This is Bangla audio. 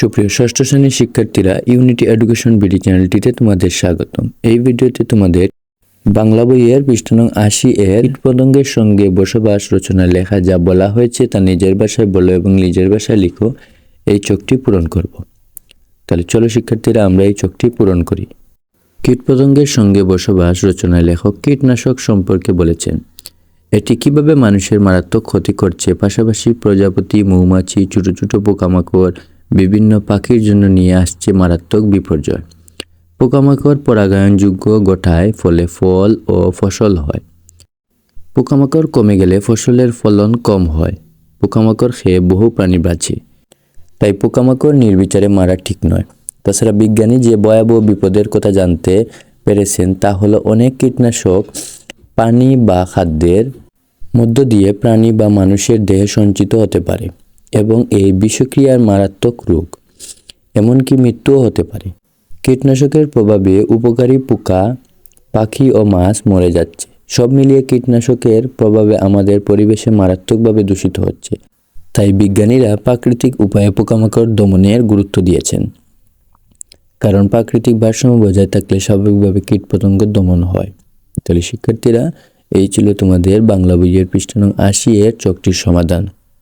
সুপ্রিয় ষষ্ঠ শ্রেণির শিক্ষার্থীরা ইউনিটি এডুকেশন বিডি চ্যানেলটিতে তোমাদের স্বাগতম। এই ভিডিওতে তোমাদের বাংলা বইয়ের পৃষ্ঠানং আশি এর পতঙ্গের সঙ্গে বসবাস রচনা লেখা যা বলা হয়েছে তা নিজের ভাষায় বলো এবং নিজের ভাষায় লিখো, এই চোখটি পূরণ করব। তাহলে চলো শিক্ষার্থীরা, আমরা এই চোখটি পূরণ করি। কীটপতঙ্গের সঙ্গে বসবাস রচনায় লেখক কীটনাশক সম্পর্কে বলেছেন, এটি কীভাবে মানুষের মারাত্মক ক্ষতি করছে? পাশাপাশি প্রজাপতি, মৌমাছি, ছোট ছোট পোকামাকড় বিভিন্ন পাখির জন্য নিয়ে আসছে মারাত্মক বিপর্যয়। পোকামাকড় পরাগায়নযোগ্য গোটায় ফলে ফল ও ফসল হয়। পোকামাকড় কমে গেলে ফসলের ফলন কম হয়। পোকামাকড় খেয়ে বহু প্রাণী বাঁচে। তাই পোকামাকড় নির্বিচারে মারা ঠিক নয়। তাছাড়া বিজ্ঞানী যে ভয়াবহ বিপদের কথা জানতে পেরেছেন, তা হলো অনেক কীটনাশক পানি বা খাদ্যের মধ্য দিয়ে প্রাণী বা মানুষের দেহে সঞ্চিত হতে পারে। এবং এই বিষক্রিয়ার মারাত্মক রোগ, এমনকি মৃত্যুও হতে পারে। কীটনাশকের প্রভাবে উপকারী পোকা, পাখি ও মাছ মরে যাচ্ছে। সব মিলিয়ে কীটনাশকের প্রভাবে আমাদের পরিবেশে মারাত্মকভাবে দূষিত হচ্ছে। তাই বিজ্ঞানীরা প্রাকৃতিক উপায়ে পোকামাকড় দমনের গুরুত্ব দিয়েছেন। কারণ প্রাকৃতিক ভারসাম্য বজায় থাকলে স্বাভাবিকভাবে কীটপতঙ্গ দমন হয়। তাহলে শিক্ষার্থীরা, এই ছিল তোমাদের বাংলা বইয়ের পৃষ্ঠা নং আশি এর চকটির সমাধান।